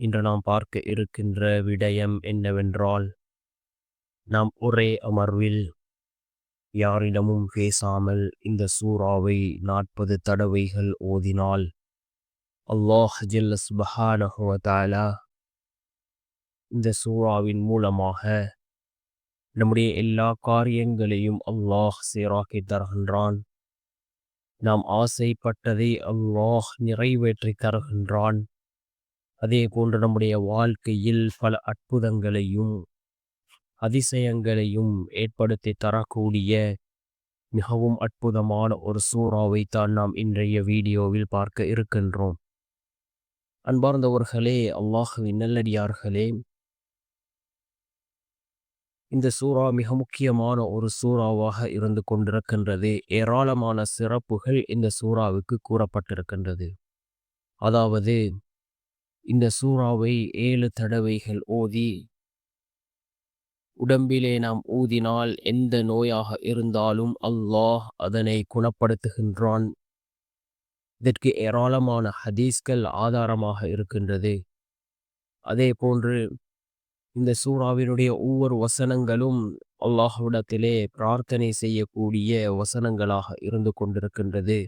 இன்று நாம் பார்க்க இருக்கின்ற விடயம் என்னவென்றால் நாம் ஒரே அமர்வில் யாரிடமும் பேசாமல் இந்த சூறாவை நாற்பது தடவைகள் ஓதினால் அல்லாஹ் ஜல்ல இந்த சூறாவின் மூலமாக நம்முடைய எல்லா காரியங்களையும் அல்லாஹ் சீராக்கி தருகின்றான். நாம் ஆசைப்பட்டதை அல்லாஹ் நிறைவேற்றி தருகின்றான். அதே போன்று நம்முடைய வாழ்க்கையில் பல அற்புதங்களையும் அதிசயங்களையும் ஏற்படுத்தி தரக்கூடிய மிகவும் அற்புதமான ஒரு சூறாவை தான் நாம் இன்றைய வீடியோவில் பார்க்க இருக்கின்றோம். அன்பார்ந்தவர்களே அல்லாஹுவின் நல்லடியார்களே இந்த சூறா மிக முக்கியமான ஒரு சூறாவாக இருந்து கொண்டிருக்கின்றது. ஏராளமான சிறப்புகள் இந்த சூறாவுக்கு கூறப்பட்டிருக்கின்றது. அதாவது இந்த சூறாவை ஏழு தடவைகள் ஓதி உடம்பிலே நாம் ஊதினால் எந்த நோயாக இருந்தாலும் அல்லாஹ் அதனை குணப்படுத்துகின்றான். இதற்கு ஏராளமான ஹதீஸ்கள் ஆதாரமாக இருக்கின்றது. அதே போன்று இந்த சூறாவினுடைய ஒவ்வொரு வசனங்களும் அல்லாஹ்விடத்திலே பிரார்த்தனை செய்யக்கூடிய வசனங்களாக இருந்து கொண்டிருக்கின்றது.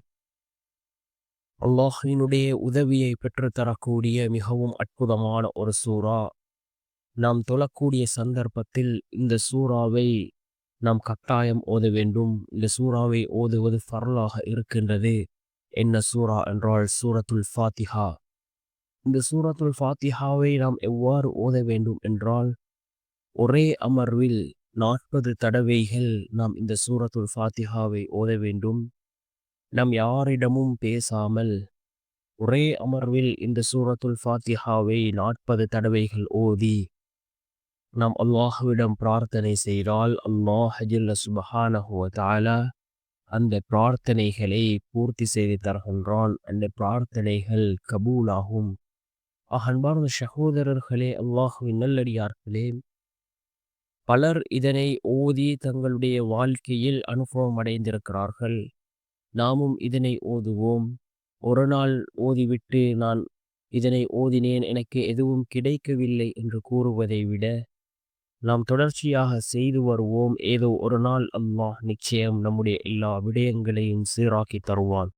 அல்லாஹினுடைய உதவியை பெற்றுத்தரக்கூடிய மிகவும் அற்புதமான ஒரு சூறா. நாம் தொழக்கூடிய சந்தர்ப்பத்தில் இந்த சூறாவை நாம் கட்டாயம் ஓத வேண்டும். இந்த சூறாவை ஓதுவது ஃபரலாக இருக்கின்றது. என்ன சூறா என்றால் சூரத்துல் ஃபாத்திஹா. இந்த சூரத்துல் ஃபாத்திஹாவை நாம் எவ்வாறு ஓத வேண்டும் என்றால் ஒரே அமர்வில் நாற்பது தடவைகள் நாம் இந்த சூரத்துல் ஃபாத்திஹாவை ஓத வேண்டும். நாம் யாரிடமும் பேசாமல் ஒரே அமர்வில் இந்த சூரத்துல் ஃபாத்திஹாவை நாற்பது தடவைகள் ஓதி நாம் அல்லாஹுவிடம் பிரார்த்தனை செய்தால் அல்லாஹ் ஜில்ல தாலா அந்த பிரார்த்தனைகளை பூர்த்தி செய்து தருகின்றான். அந்த பிரார்த்தனைகள் கபூலாகும். அன்பார்ந்த சகோதரர்களே அல்லாஹுவின் நல்லடியார்களே பலர் இதனை ஓதி தங்களுடைய வாழ்க்கையில் அனுபவம் அடைந்திருக்கிறார்கள். நாமும் இதனை ஓதுவோம். ஒரு நாள் ஓதிவிட்டு நான் இதனை ஓதினேன் எனக்கு எதுவும் கிடைக்கவில்லை என்று கூறுவதை விட நாம் தொடர்ச்சியாக செய்து வருவோம். ஏதோ ஒரு நாள் அல்லாஹ் நிச்சயம் நம்முடைய எல்லா விடயங்களையும் சீராக்கி தருவான்.